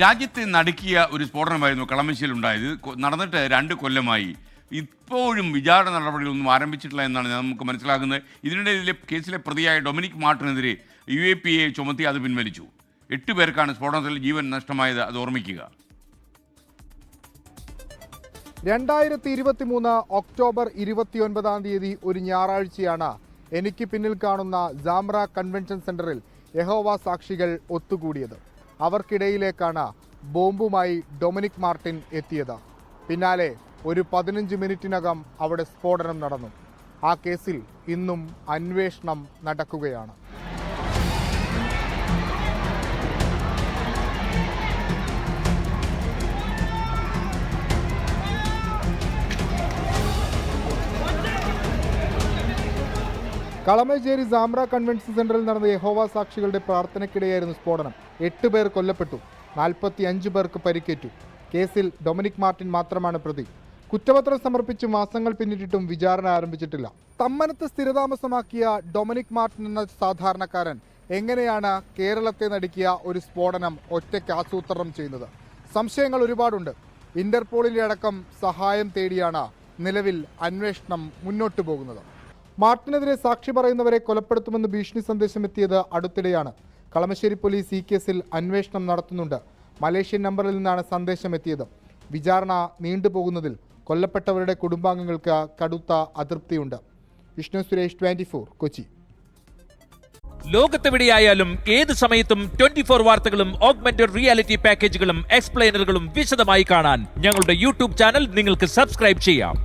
രാജ്യത്തെ നടുക്കിയ ഒരു സ്ഫോടനമായിരുന്നു കളമശ്ശേരിയിൽ ഉണ്ടായത്. നടന്നിട്ട് രണ്ട് കൊല്ലമായി. ഇപ്പോഴും വിചാരണ നടപടികളൊന്നും ആരംഭിച്ചിട്ടില്ല എന്നാണ് നമുക്ക് മനസ്സിലാക്കുന്നത് ഇതിനിടെ ഇതിലെ കേസിലെ പ്രതിയായ ഡൊമിനിക് മാർട്ടിനെതിരെ യു എ പി എ ചുമത്തി അത് പിൻവലിച്ചു. എട്ട് പേർക്കാണ് സ്ഫോടനത്തിൽ ജീവൻ നഷ്ടമായത്. അത് ഓർമ്മിക്കുക. രണ്ടായിരത്തി ഇരുപത്തി മൂന്ന് ഒക്ടോബർ ഇരുപത്തിയൊൻപതാം തീയതി ഒരു ഞായറാഴ്ചയാണ് എനിക്ക് പിന്നിൽ കാണുന്ന ജാമ്ര കൺവെൻഷൻ സെന്ററിൽ യഹോവ സാക്ഷികൾ ഒത്തുകൂടിയത്. അവർക്കിടയിലേക്കാണ് ബോംബുമായി ഡൊമിനിക് മാർട്ടിൻ എത്തിയത്. പിന്നാലെ ഒരു പതിനഞ്ച് മിനിറ്റിനകം അവിടെ സ്ഫോടനം നടന്നു. ആ കേസിൽ ഇന്നും അന്വേഷണം നടക്കുകയാണ്. കളമശ്ശേരി സാമ്ര കൺവെൻഷൻ സെന്ററിൽ നടന്ന യഹോവ സാക്ഷികളുടെ പ്രാർത്ഥനയ്ക്കിടെയായിരുന്നു സ്ഫോടനം. എട്ട് പേർ കൊല്ലപ്പെട്ടു. നാൽപ്പത്തി അഞ്ച് പേർക്ക് പരിക്കേറ്റു. കേസിൽ ഡൊമിനിക് മാർട്ടിൻ മാത്രമാണ് പ്രതി. കുറ്റപത്രം സമർപ്പിച്ച് മാസങ്ങൾ പിന്നിട്ടിട്ടും വിചാരണ ആരംഭിച്ചിട്ടില്ല. തമ്മനത്ത് സ്ഥിരതാമസമാക്കിയ ഡൊമിനിക് മാർട്ടിൻ എന്ന സാധാരണക്കാരൻ എങ്ങനെയാണ് കേരളത്തെ നടുക്കിയ ഒരു സ്ഫോടനം ഒറ്റയ്ക്ക് ആസൂത്രണം ചെയ്യുന്നത്? സംശയങ്ങൾ ഒരുപാടുണ്ട്. ഇന്റർപോളിന്റെ അടക്കം സഹായം തേടിയാണ് നിലവിൽ അന്വേഷണം മുന്നോട്ടു പോകുന്നത്. മാർട്ടിനെതിരെ സാക്ഷി പറയുന്നവരെ കൊലപ്പെടുത്തുമെന്ന് ഭീഷണി സന്ദേശം എത്തിയത് അടുത്തിടെയാണ്. കളമശ്ശേരി പോലീസ് ഈ കേസിൽ അന്വേഷണം നടത്തുന്നുണ്ട്. മലേഷ്യൻ നമ്പറിൽ നിന്നാണ് സന്ദേശം എത്തിയത്. വിചാരണ നീണ്ടുപോകുന്നതിൽ കൊല്ലപ്പെട്ടവരുടെ കുടുംബാംഗങ്ങൾക്ക് കടുത്ത അതൃപ്തിയുണ്ട്. വിഷ്ണു സുരേഷ് ട്വന്റി കൊച്ചി. ലോകത്തെവിടെയായാലും ഏത് സമയത്തും ട്വന്റി ഫോർ വാർത്തകളും ഓഗ്മെന്റഡ് റിയാലിറ്റി പാക്കേജുകളും എക്സ്പ്ലെയിനറുകളും വിശദമായി കാണാൻ ഞങ്ങളുടെ യൂട്യൂബ് ചാനൽ നിങ്ങൾക്ക് സബ്സ്ക്രൈബ് ചെയ്യാം.